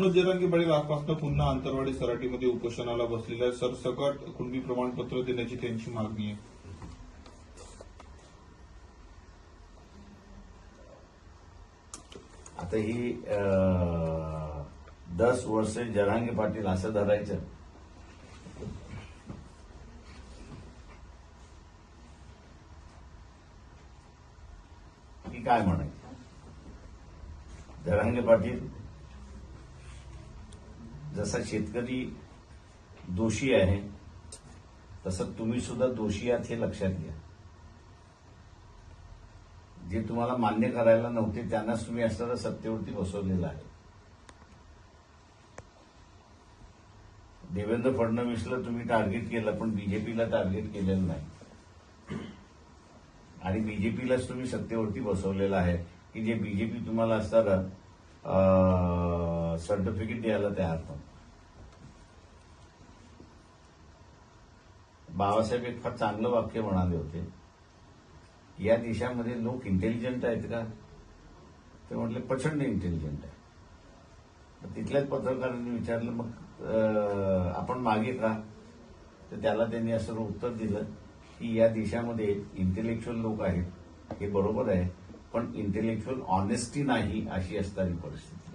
मनोज जरांगे पाटील आजपासून पुन्हा आंतरवाडी सराटीमध्ये उपोषणाला बसलेले सरसकट कुणबी प्रमाणपत्र देण्याची त्यांची मागणी आहे. आता ही दस वर्ष जरांगे पाटील असं धरायचं. की काय म्हणायचं? जरांगे पाटील जसा शेतकरी दोषी आहे तसं तुम्ही सुद्धा दोषी आहात हे लक्षात घ्या. जे तुम्हाला मान्य करायला नव्हते त्यांनाच तुम्ही असणारा सत्तेवरती बसवलेलं आहे. देवेंद्र फडणवीसला तुम्ही टार्गेट केलं पण बीजेपीला टार्गेट केलेलं नाही. आणि बीजेपीलाच तुम्ही सत्तेवरती बसवलेलं आहे की जे बीजेपी तुम्हाला असताना सर्टिफिकेट द्यायला तयार नव्हतं. बाबासाहेब एक फार चांगलं वाक्य म्हणाले होते. या देशामध्ये लोक इंटेलिजंट आहेत का? ते म्हटले प्रचंड इंटेलिजंट आहे. तिथल्याच पत्रकारांनी विचारलं मग आपण मागे का? तर त्याला त्यांनी असं उत्तर दिलं की या देशामध्ये इंटेलेक्च्युअल लोक आहेत हे बरोबर आहे पण इंटेलेक्च्युअल ऑनेस्टी नाही अशी असणारी परिस्थिती.